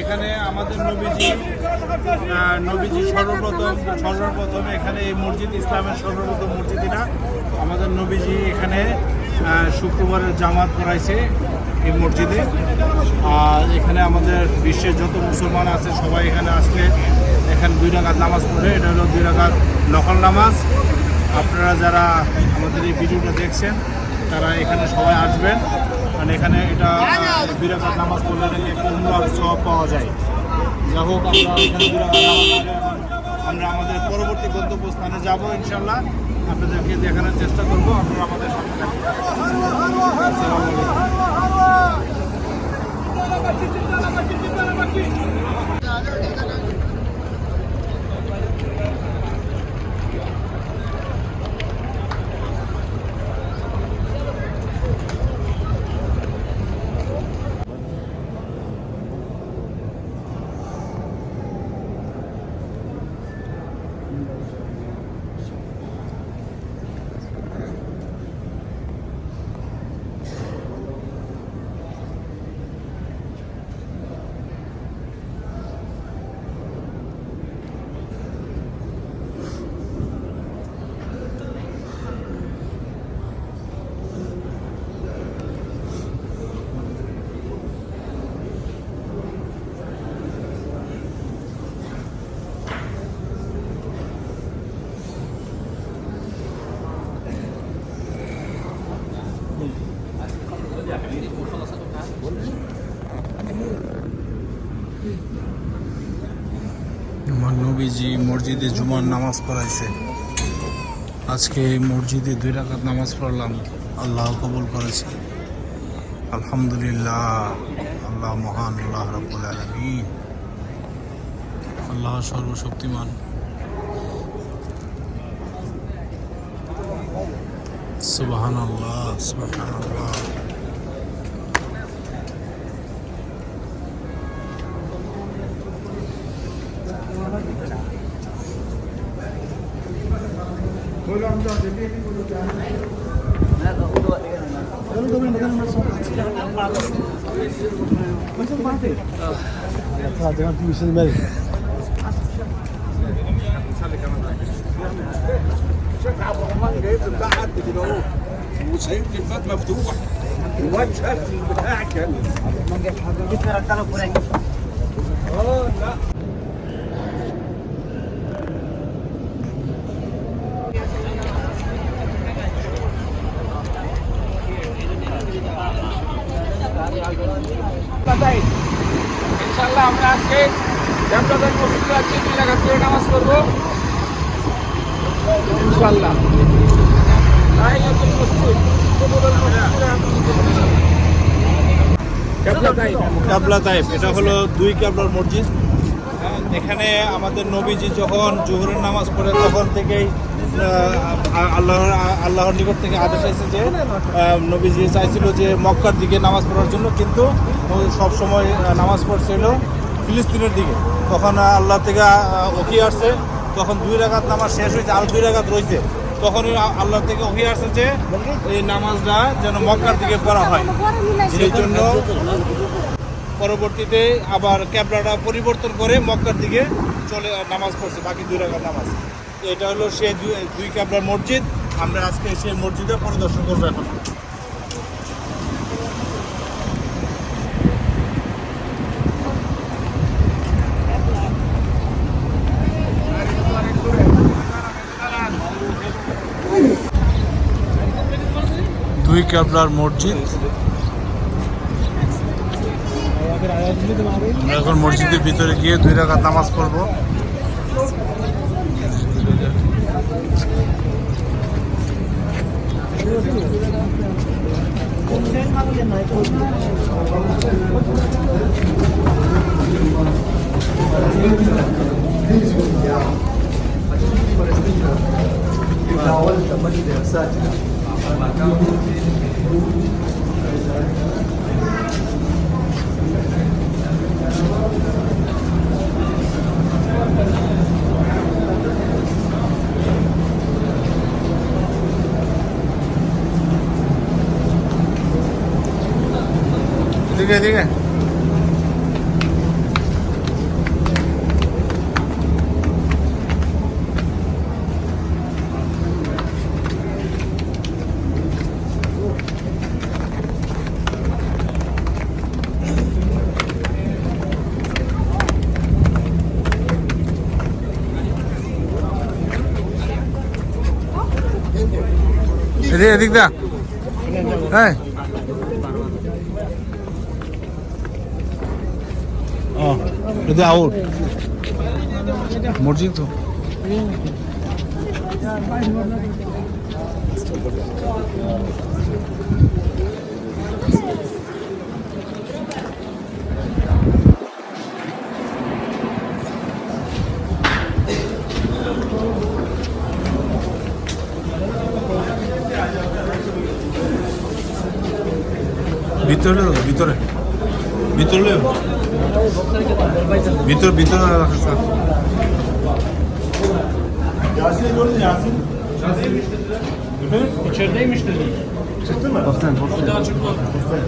এখানে আমাদের নবীজি নবীজি সর্বপ্রথম সর্বপ্রথম এখানে এই মসজিদ, ইসলামের সর্বপ্রথম মসজিদ এটা। আমাদের নবীজি এখানে শুক্রবারের জামাত করাইছে এই মসজিদে। আর এখানে আমাদের বিশ্বের যত মুসলমান আছে, সবাই এখানে আসলে এখানে দুই রাকাত নামাজ পড়ে। এটা হলো দুই রাকাত নকল নামাজ। আপনারা যারা আমাদের এই ভিডিওটা দেখছেন, তারা এখানে সবাই আসবেন। মানে এখানে এটা দুই বিরাকাত নামাজ পড়লে নাকি উমরার সব পাওয়া যায়। যা হোক, আমরা এখানে বিরাকাত নামাজ আমরা আমাদের পরবর্তী গন্তব্যস্থানে যাব ইনশাল্লাহ আপনাদেরকে দেখানোর চেষ্টা করব। আপনারা আমাদের সাথে 진짜 나가 진짜 나가 진짜 মসজিদে জুমার নামাজ পড়াইছে। আজকে মসজিদে দুই রাকাত নামাজ পড়লাম, আল্লাহ কবুল করেছে। আলহামদুলিল্লাহ, আল্লাহ মহান, আল্লাহ রব্বুল আলমিন। আল্লাহ সর্বশক্তিমান। সুবাহান আল্লাহ সুবাহান আল্লাহ عبد الرحمن جايب لي بتاع كده اهو وسايب مفتوح الواد شاف البتاع آه ইনশাল্লাহ আমরা আজকে মসজিদে করে নামাজ পড়ব। ইনশাল্লাহ তাইব এটা হলো দুই কাবলার মসজিদ। হ্যাঁ, এখানে আমাদের নবীজি যখন জোহরের নামাজ পড়ে তখন থেকেই আল্লাহর আল্লাহর নিকট থেকে আদেশ আছে যে নবীজি চাইছিল যে মক্কার দিকে নামাজ পড়ার জন্য, কিন্তু সব সময় নামাজ পড়ছিল ফিলিস্তিনের দিকে। তখন আল্লাহ থেকে ওকি আসছে। তখন দুই রাগাত নামাজ শেষ হয়েছে, আর দুই রাকাত রয়েছে তখনই আ- আল্লাহ থেকে ওহি আসছে যে, এই নামাজটা যেন মক্কার দিকে পড়া হয়। সেই জন্য পরবর্তীতে আবার ক্যাবলাটা পরিবর্তন করে মক্কার দিকে চলে নামাজ পড়ছে, বাকি দুই রাকাত নামাজ। এটা হলো সে দুই ক্যাবলার মসজিদ। আমরা আজকে সেই মসজিদে পরিদর্শন করব এখন। দুই ক্যাবলার মসজিদ। আমরা এখন মসজিদের ভিতরে গিয়ে দুই রাকাত নামাজ পড়ব। এদিকে এদিকে এদিকে এদিক দা হ্যাঁ ও এটা আউট মসজিদ তো ভিতরে দাও, ভিতরে Bir tur bir tur alakası. Yasin'i gördün Yasin. Yasin'iymiş dediler. Efendim? İçerideymiş dediler. Çıktı mı? Postan, postan. O daha çıktı. Postan.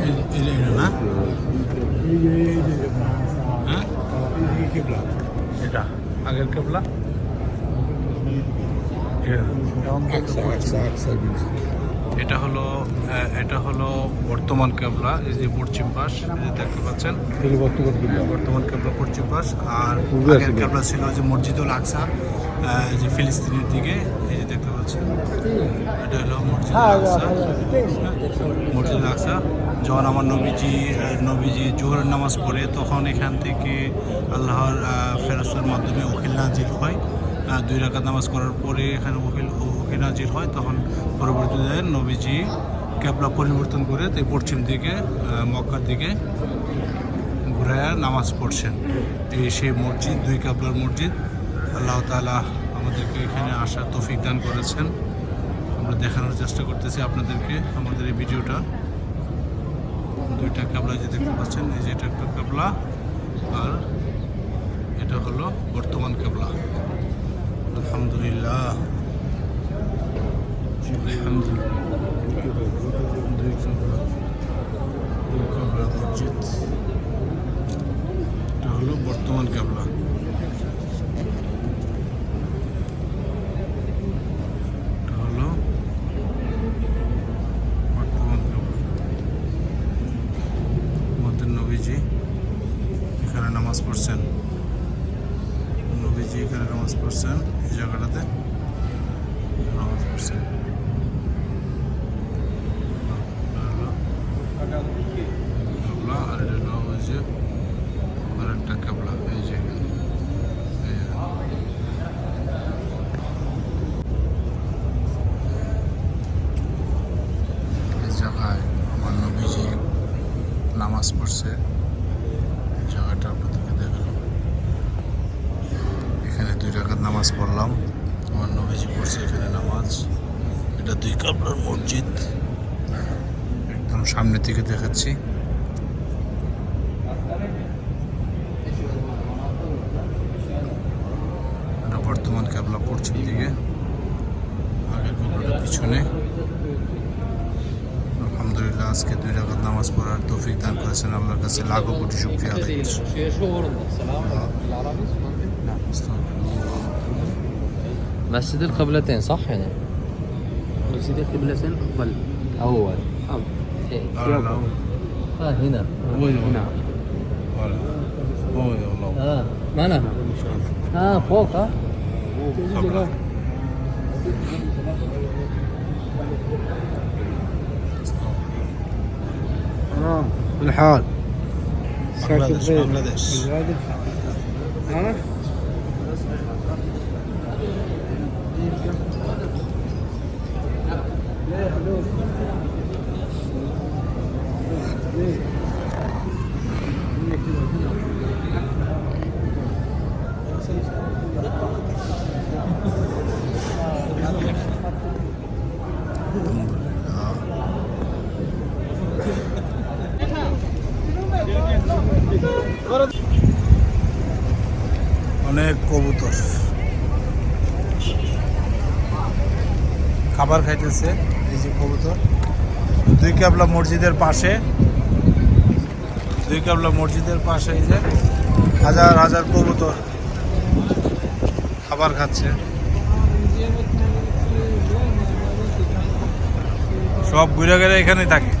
যে এটা না? হ্যাঁ? এটা আগের কেবলা। এটা। হলো এটা হলো বর্তমান কেবলা এই যে পশ্চিম যে দেখতে পাচ্ছেন। হ্যাঁ, বর্তমান কেবলা পশ্চিম পাশ। আর কেবলা ছিল যে মসজিদুল আকসা যে ফিলিস্তিনের দিকে এই যে দেখতে এটা হলো মসজিদুল আকসা। যখন আমার নবীজি নবীজি জোহরের নামাজ পড়ে, তখন এখান থেকে আল্লাহর ফেরস্তার মাধ্যমে উকিল নাজির হয়। দুই রাকাত নামাজ করার পরে এখানে উকিল উকিল নাজির হয়। তখন পরবর্তীতে নবীজি ক্যাবলা পরিবর্তন করে তাই পশ্চিম দিকে মক্কার দিকে ঘুরাইয়া নামাজ পড়ছেন। এই সেই মসজিদ, দুই কাবলার মসজিদ। আল্লাহ তাআলা আমাদেরকে এখানে আসার তৌফিক দান করেছেন। আমরা দেখানোর চেষ্টা করতেছি আপনাদেরকে আমাদের এই ভিডিওটা। দুইটা কাবলা যে দেখতে পাচ্ছেন, এই যে এটা একটা কাবলা, আর এটা হলো বর্তমান কাবলা। আলহামদুলিল্লাহ। আলহামদুলিল্লাহ। এটা হলো বর্তমান কেবলা। কেবলা আর এটা হলো ওই যে আর একটা কেবলা এই যে এখানে। এই যে। এই জায়গায় আমার নবীজি নামাজ পড়ছে এই জায়গাটা আপনাদেরকে দেখালাম এখানে দুই রাকাত নামাজ পড়লাম আমার নবীজি পড়ছে এখানে নামাজ এটা দুই কাবলার মসজিদ একদম সামনে থেকে দেখাচ্ছি এটা বর্তমান কেবলা পশ্চিম দিকে আগের কেবলাটা পিছনে আলহামদুলিল্লাহ আজকে দুই রাকাত নামাজ পড়ার তৌফিক দান করেছেন আল্লাহর কাছে লাখো কোটি শুক্রিয়া আদায় করছি شو ورد السلام بالعربي مسجد القبلتين صح هنا مسجد القبلتين أفضل اول أفضل آه هنا. هو هنا. ولا هو والله آه ما أنا آه فوق آه. آه الحال. بنغلاديش بنغلاديش. أنا অনেক কবুতর। খাবার খাইতেছে এই যে কবুতর। দুই কাবলা মসজিদের পাশে। দুই কাবলা মসজিদের পাশে এই যে হাজার হাজার কবুতর খাবার খাচ্ছে। সব ঘুরে গেলে এখানেই থাকে।